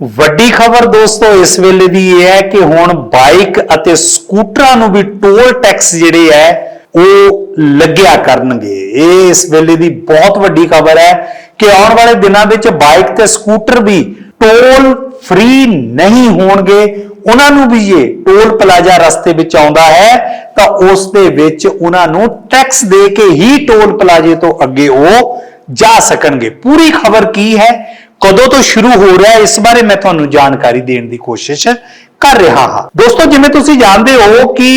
ਵੱਡੀ ਖਬਰ ਦੋਸਤੋ ਇਸ ਵੇਲੇ ਦੀ ਇਹ ਹੈ ਕਿ ਹੁਣ ਬਾਈਕ ਅਤੇ ਸਕੂਟਰਾਂ ਨੂੰ ਵੀ ਟੋਲ ਟੈਕਸ ਜਿਹੜੇ ਹੈ, ਉਹ ਲੱਗਿਆ ਕਰਨਗੇ। ਇਹ ਇਸ ਵੇਲੇ ਦੀ ਬਹੁਤ ਵੱਡੀ ਖਬਰ ਹੈ ਕਿ ਆਉਣ ਵਾਲੇ ਦਿਨਾਂ ਵਿੱਚ ਬਾਈਕ ਤੇ ਸਕੂਟਰ ਵੀ ਟੋਲ ਫ੍ਰੀ ਨਹੀਂ ਹੋਣਗੇ। ਉਹਨਾਂ ਨੂੰ ਵੀ ਇਹ ਟੋਲ ਪਲਾਜ਼ਾ ਰਸਤੇ ਵਿੱਚ ਆਉਂਦਾ ਹੈ, ਤਾਂ ਉਸ ਦੇ ਵਿੱਚ ਉਹਨਾਂ ਨੂੰ ਟੈਕਸ ਦੇ ਕੇ ਹੀ ਟੋਲ ਪਲਾਜ਼ੇ ਤੋਂ ਅੱਗੇ ਉਹ ਜਾ ਸਕਣਗੇ। ਪੂਰੀ ਖਬਰ ਕੀ ਹੈ? ਕਦੋਂ ਤੋਂ ਸ਼ੁਰੂ ਹੋ ਰਿਹਾ ਹੈ ਇਸ ਬਾਰੇ ਮੈਂ ਤੁਹਾਨੂੰ ਜਾਣਕਾਰੀ ਦੇਣ ਦੀ ਕੋਸ਼ਿਸ਼ ਕਰ ਰਿਹਾ ਹਾਂ। ਦੋਸਤੋ ਜਿਵੇਂ ਤੁਸੀਂ ਜਾਣਦੇ ਹੋ ਕਿ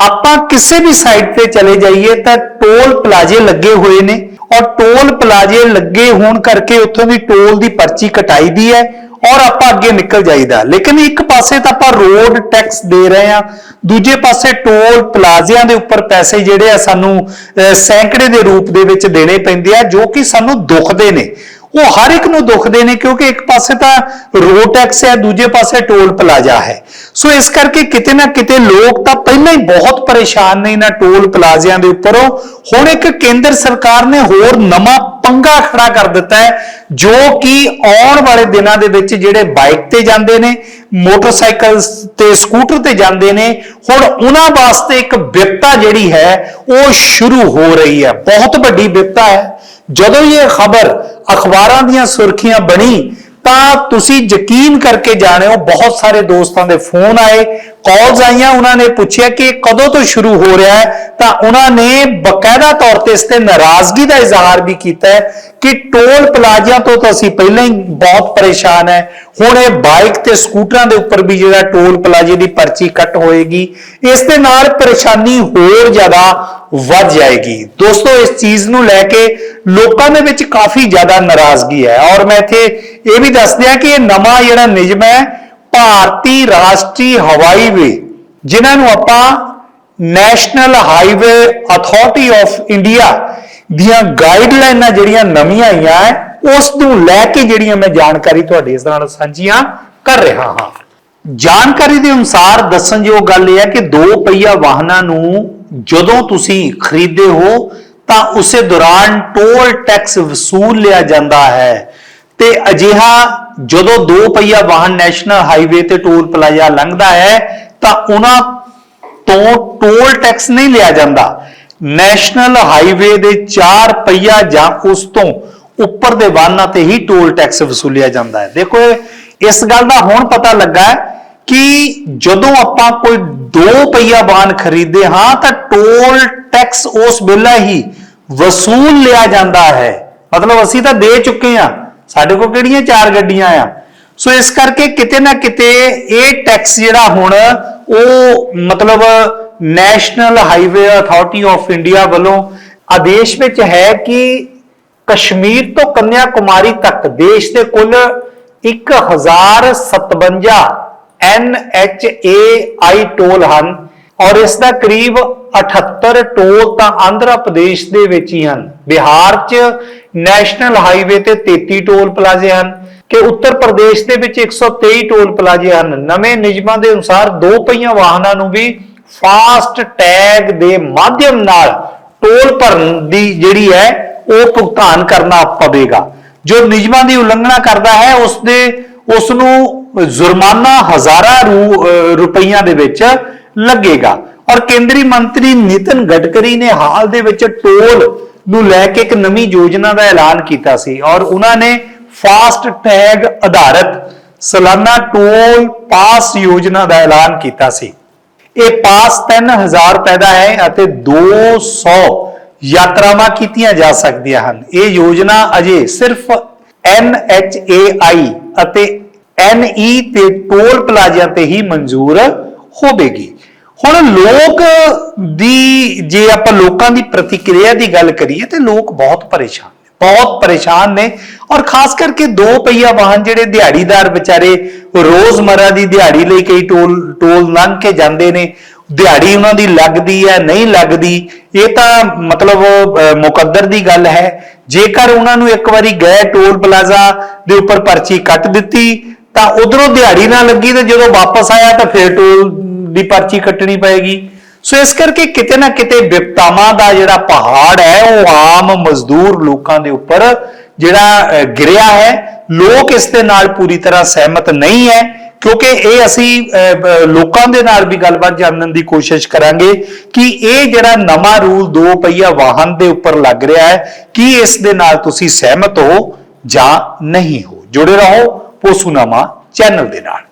ਆਪਾਂ ਕਿਸੇ ਵੀ ਸਾਈਟ ਤੇ ਚਲੇ ਜਾਈਏ ਤਾਂ ਟੋਲ ਪਲਾਜ਼ੇ ਲੱਗੇ ਹੋਏ ਨੇ ਔਰ ਟੋਲ ਪਲਾਜ਼ੇ ਲੱਗੇ ਹੋਣ ਕਰਕੇ ਉੱਥੋਂ ਦੀ ਟੋਲ ਦੀ ਪਰਚੀ ਕਟਾਈ ਦੀ ਹੈ ਔਰ ਆਪਾਂ ਅੱਗੇ ਨਿਕਲ ਜਾਈਦਾ। ਲੇਕਿਨ ਇੱਕ ਪਾਸੇ ਤਾਂ ਆਪਾਂ ਰੋਡ ਟੈਕਸ ਦੇ ਰਹੇ ਆ ਦੂਜੇ ਪਾਸੇ ਟੋਲ ਪਲਾਜ਼ਿਆਂ ਦੇ ਉੱਪਰ ਪੈਸੇ ਜਿਹੜੇ ਆ ਸਾਨੂੰ ਅਹ, ਸੈਂਕੜੇ ਦੇ ਰੂਪ ਦੇ ਵਿੱਚ ਦੇਣੇ ਪੈਂਦੇ ਆ ਜੋ ਕਿ ਸਾਨੂੰ ਦੁਖਦੇ ਨੇ। ਉਹ ਹਰ ਇੱਕ ਨੂੰ ਦੁਖਦੇ ਨੇ ਕਿਉਂਕਿ ਇੱਕ ਪਾਸੇ ਤਾਂ ਰੋਡ ਟੈਕਸ ਹੈ, ਦੂਜੇ ਪਾਸੇ ਟੋਲ ਪਲਾਜ਼ਾ ਹੈ। ਸੋ ਇਸ ਕਰਕੇ ਕਿਤੇ ਨਾ ਕਿਤੇ ਲੋਕ ਤਾਂ ਪਹਿਲਾਂ ਹੀ ਬਹੁਤ ਪਰੇਸ਼ਾਨ ਨੇ ਇਹਨਾਂ ਟੋਲ ਪਲਾਜ਼ਿਆਂ ਦੇ ਉੱਪਰੋਂ। ਹੁਣ ਇੱਕ ਕੇਂਦਰ ਸਰਕਾਰ ਨੇ ਹੋਰ ਨਵਾਂ ਪੰਗਾ ਖੜਾ ਕਰ ਦਿੱਤਾ ਹੈ, ਜੋ ਕਿ ਆਉਣ ਵਾਲੇ ਦਿਨਾਂ ਦੇ ਵਿੱਚ ਜਿਹੜੇ ਬਾਈਕ ਤੇ ਜਾਂਦੇ ਨੇ ਮੋਟਰਸਾਈਕਲ ਤੇ ਸਕੂਟਰ ਤੇ ਜਾਂਦੇ ਨੇ, ਹੁਣ ਉਹਨਾਂ ਵਾਸਤੇ ਇੱਕ ਵਿਪਤਾ ਜਿਹੜੀ ਹੈ, ਉਹ ਸ਼ੁਰੂ ਹੋ ਰਹੀ ਹੈ। ਬਹੁਤ ਵੱਡੀ ਵਿਪਤਾ ਹੈ। ਜਦੋਂ ਇਹ ਖਬਰ ਅਖਬਾਰਾਂ ਦੀਆਂ ਸੁਰਖੀਆਂ ਬਣੀ, ਤਾਂ ਤੁਸੀਂ ਯਕੀਨ ਕਰਕੇ ਜਾਣਿਓ, ਬਹੁਤ ਸਾਰੇ ਦੋਸਤਾਂ ਦੇ ਫੋਨ ਆਏ ਕਾਲਸ ਆਈਆਂ, ਉਹਨਾਂ ਨੇ ਪੁੱਛਿਆ ਕਿ ਇਹ ਕਦੋਂ ਤੋਂ ਸ਼ੁਰੂ ਹੋ ਰਿਹਾ ਹੈ? ਤਾਂ ਉਹਨਾਂ ਨੇ ਬਕਾਇਦਾ ਤੌਰ ਤੇ ਇਸ ਤੇ ਨਾਰਾਜ਼ਗੀ ਦਾ ਇਜ਼ਹਾਰ ਵੀ ਕੀਤਾ ਹੈ ਕਿ ਟੋਲ ਪਲਾਜ਼ਿਆਂ ਤੋਂ ਤਾਂ ਅਸੀਂ ਪਹਿਲਾਂ ਹੀ ਬਹੁਤ ਪਰੇਸ਼ਾਨ ਹੈ। ਹੁਣ ਇਹ ਬਾਈਕ ਤੇ ਸਕੂਟਰਾਂ ਦੇ ਉੱਪਰ ਵੀ ਜਿਹੜਾ ਟੋਲ ਪਲਾਜ਼ੇ ਦੀ ਪਰਚੀ ਕੱਟ ਹੋਏਗੀ, ਇਸ ਦੇ ਨਾਲ ਪਰੇਸ਼ਾਨੀ ਹੋਰ ਜ਼ਿਆਦਾ ਵੱਧ ਜਾਏਗੀ। ਦੋਸਤੋ, ਇਸ ਚੀਜ਼ ਨੂੰ ਲੈ ਕੇ ਲੋਕਾਂ ਦੇ ਵਿੱਚ ਕਾਫੀ ਜ਼ਿਆਦਾ ਨਾਰਾਜ਼ਗੀ ਹੈ। ਔਰ ਮੈਂ ਇੱਥੇ ਇਹ ਵੀ ਦੱਸ ਦਿਆਂ ਕਿ ਇਹ ਨਵਾਂ ਜਿਹੜਾ ਨਿਯਮ ਹੈ ਭਾਰਤੀ ਰਾਸ਼ਟਰੀ ਹਵਾਈਵੇ ਜਿਨ੍ਹਾਂ ਨੂੰ ਆਪਾਂ national highway authority of India ਦੀਆਂ ਗਾਈਡਲਾਈਨਾਂ ਜਿਹੜੀਆਂ ਨਵੀਆਂ ਆਈਆਂ ਹੈ, ਉਸ ਨੂੰ ਲੈ ਕੇ ਜਿਹੜੀਆਂ ਮੈਂ ਜਾਣਕਾਰੀ ਤੁਹਾਡੇ ਇਸ ਨਾਲ ਸਾਂਝੀਆਂ ਕਰ ਰਿਹਾ ਹਾਂ। ਜਾਣਕਾਰੀ ਦੇ ਅਨੁਸਾਰ ਦੱਸਣਯੋਗ ਗੱਲ ਇਹ ਹੈ ਕਿ ਦੋ ਪਹੀਆ ਵਾਹਨਾਂ ਨੂੰ ਜਦੋਂ ਤੁਸੀਂ ਖਰੀਦਦੇ ਹੋ, ਤਾਂ ਉਸੇ ਦੌਰਾਨ ਟੋਲ ਟੈਕਸ ਵਸੂਲ ਲਿਆ ਜਾਂਦਾ ਹੈ। ਤੇ ਅਜਿਹਾ ਜਦੋਂ ਦੋ ਪਹੀਆ ਵਾਹਨ ਨੈਸ਼ਨਲ ਹਾਈਵੇ ਤੇ ਟੋਲ ਪਲਾਜ਼ਾ ਲੰਘਦਾ ਹੈ, ਤਾਂ ਉਹਨਾਂ ਤੋਂ ਟੋਲ ਟੈਕਸ ਨਹੀਂ ਲਿਆ ਜਾਂਦਾ। ਨੈਸ਼ਨਲ ਹਾਈਵੇ ਦੇ ਚਾਰ ਪਹੀਆ ਜਾਂ ਉਸ ਤੋਂ ਉੱਪਰ ਦੇ ਵਾਹਨਾਂ ਤੇ ਹੀ ਟੋਲ ਟੈਕਸ ਵਸੂਲਿਆ ਜਾਂਦਾ ਹੈ। ਦੇਖੋ, ਇਸ ਗੱਲ ਦਾ ਹੁਣ ਪਤਾ ਲੱਗਾ ਕਿ ਜਦੋਂ ਆਪਾਂ ਕੋਈ ਦੋ ਪਹੀਆ ਵਾਹਨ ਖਰੀਦਦੇ ਹਾਂ, ਤਾਂ ਟੋਲ ਟੈਕਸ ਉਸ ਵੇਲੇ ਹੀ ਵਸੂਲ ਲਿਆ ਜਾਂਦਾ ਹੈ। ਮਤਲਬ ਅਸੀਂ ਤਾਂ ਦੇ ਚੁੱਕੇ ਹਾਂ। ਸਾਡੇ ਕੋਲ ਕਿਹੜੀਆਂ ਚਾਰ ਗੱਡੀਆਂ ਆ? ਸੋ ਇਸ ਕਰਕੇ ਕਿਤੇ ਨਾ ਕਿਤੇ ਇਹ ਟੈਕਸ ਜਿਹੜਾ ਹੁਣ ਉਹ ਮਤਲਬ national highway authority of India ਵੱਲੋਂ ਆਦੇਸ਼ ਵਿੱਚ ਹੈ ਕਿ ਕਸ਼ਮੀਰ ਤੋਂ ਕੰਨਿਆ ਕੁਮਾਰੀ ਤੱਕ ਦੇਸ਼ ਦੇ ਕੁੱਲ 1057 NHAI ਟੋਲ ਹਨ। ਔਰ ਇਸ ਦਾ ਕਰੀਬ 78 ਟੋਲ ਤਾਂ ਆਂਧਰਾ ਪ੍ਰਦੇਸ਼ ਦੇ ਵਿੱਚ ਹੀ ਹਨ। ਬਿਹਾਰ 'ਚ ਨੈਸ਼ਨਲ ਹਾਈਵੇ ਤੇ 33 ਟੋਲ ਪਲਾਜ਼ੇ ਹਨ ਕਿ ਉੱਤਰ ਪ੍ਰਦੇਸ਼ ਦੇ ਵਿੱਚ 123 ਟੋਲ ਪਲਾਜ਼ੇ ਹਨ। ਨਵੇਂ ਨਿਯਮਾਂ ਦੇ ਅਨੁਸਾਰ ਦੋ ਪਹੀਆ ਵਾਹਨਾਂ ਨੂੰ ਵੀ ਫਾਸਟ ਟੈਗ ਦੇ ਮਾਧਿਅਮ ਨਾਲ ਟੋਲ ਭਰਨ ਦੀ ਜਿਹੜੀ ਹੈ, ਉਹ ਭੁਗਤਾਨ ਕਰਨਾ ਪਵੇਗਾ। ਜੋ ਨਿਯਮਾਂ ਦੀ ਉਲੰਘਣਾ ਕਰਦਾ ਹੈ ਉਸ ਦੇ ਉਸ ਨੂੰ ਜੁਰਮਾਨਾ ਹਜ਼ਾਰਾਂ ਰੂ- ਰੁਪਈਆਂ ਦੇ ਵਿੱਚ ਲੱਗੇਗਾ। ਔਰ ਕੇਂਦਰੀ ਮੰਤਰੀ ਨਿਤਨ ਗਡਕਰੀ ਨੇ ਹਾਲ ਦੇ ਵਿੱਚ ਟੋਲ ਨੂੰ ਲੈ ਕੇ ਇੱਕ ਨਵੀਂ ਯੋਜਨਾ ਦਾ ਐਲਾਨ ਕੀਤਾ ਸੀ ਔਰ ਉਹਨਾਂ ਨੇ ਫਾਸਟ ਟੈਗ ਆਧਾਰਿਤ ਸਾਲਾਨਾ ਟੋਲ ਪਾਸ ਯੋਜਨਾ ਦਾ ਐਲਾਨ ਕੀਤਾ ਸੀ। ਇਹ ਪਾਸ 3000 ਰੁਪਏ ਦਾ ਹੈ ਅਤੇ 200 ਯਾਤਰਾਵਾਂ ਕੀਤੀਆਂ ਜਾ ਸਕਦੀਆਂ ਹਨ। ਇਹ ਯੋਜਨਾ ਅਜੇ ਸਿਰਫ NHAI ਅਤੇ NE ਤੇ ਟੋਲ ਪਲਾਜ਼ਿਆਂ ਤੇ ਹੀ ਮਨਜ਼ੂਰ ਹੋਵੇਗੀ। ਹੁਣ ਲੋਕ ਦੀ, ਜੇ ਆਪਾਂ ਲੋਕਾਂ ਦੀ ਪ੍ਰਤੀਕਿਰਿਆ ਦੀ ਗੱਲ ਕਰੀਏ ਤੇ ਲੋਕ ਬਹੁਤ ਪਰੇਸ਼ਾਨ ਨੇ, ਬਹੁਤ ਪਰੇਸ਼ਾਨ ਨੇ। ਔਰ ਖਾਸ ਕਰਕੇ ਦੋ ਪਹੀਆ ਵਾਹਨ ਜਿਹੜੇ ਦਿਹਾੜੀਦਾਰ ਵਿਚਾਰੇ ਰੋਜ਼ਮਰਾ ਦੀ ਦਿਹਾੜੀ ਲਈ ਕਈ ਟੋਲ ਟੋਲ ਲੰਘ ਕੇ ਜਾਂਦੇ ਨੇ। ਦਿਹਾੜੀ ਉਹਨਾਂ ਦੀ ਲੱਗਦੀ ਹੈ, ਨਹੀਂ ਲੱਗਦੀ, ਇਹ ਤਾਂ ਮਤਲਬ ਮੁਕੱਦਰ ਦੀ ਗੱਲ ਹੈ। ਜੇਕਰ ਉਹਨਾਂ ਨੂੰ ਇੱਕ ਵਾਰੀ ਗਏ ਟੋਲ ਪਲਾਜ਼ਾ ਦੇ ਉੱਪਰ ਪਰਚੀ ਕੱਟ ਦਿੱਤੀ, ਤਾਂ ਉਧਰੋਂ ਦਿਹਾੜੀ ਨਾ ਲੱਗੀ ਤੇ ਜਦੋਂ ਵਾਪਸ ਆਇਆ ਤਾਂ ਫਿਰ ਟੋਲ ਦੀ ਪਰਚੀ ਕੱਟਣੀ ਪਏਗੀ। ਸੋ ਇਸ ਕਰਕੇ ਕਿਤੇ ਨਾ ਕਿਤੇ ਵਿਪਤਾਵਾਂ ਦਾ ਜਿਹੜਾ ਪਹਾੜ ਹੈ, ਉਹ ਆਮ ਮਜ਼ਦੂਰ ਲੋਕਾਂ ਦੇ ਉੱਪਰ ਜਿਹੜਾ ਗਿਰਿਆ ਹੈ। ਲੋਕ ਇਸ ਦੇ ਨਾਲ ਪੂਰੀ ਤਰ੍ਹਾਂ ਸਹਿਮਤ ਨਹੀਂ ਹੈ, ਕਿਉਂਕਿ ਇਹ ਅਸੀਂ ਲੋਕਾਂ ਦੇ ਨਾਲ ਵੀ ਗੱਲਬਾਤ ਜਾਣਨ ਦੀ ਕੋਸ਼ਿਸ਼ ਕਰਾਂਗੇ ਕਿ ਇਹ ਜਿਹੜਾ ਨਵਾਂ ਰੂਲ ਦੋ ਪਹੀਆ ਵਾਹਨ ਦੇ ਉੱਪਰ ਲੱਗ ਰਿਹਾ ਹੈ, ਕੀ ਇਸ ਦੇ ਨਾਲ ਤੁਸੀਂ ਸਹਿਮਤ ਹੋ ਜਾਂ ਨਹੀਂ ਹੋ। ਜੁੜੇ ਰਹੋ ਪੋਸੂਨਾਮਾ ਚੈਨਲ ਦੇ ਨਾਲ।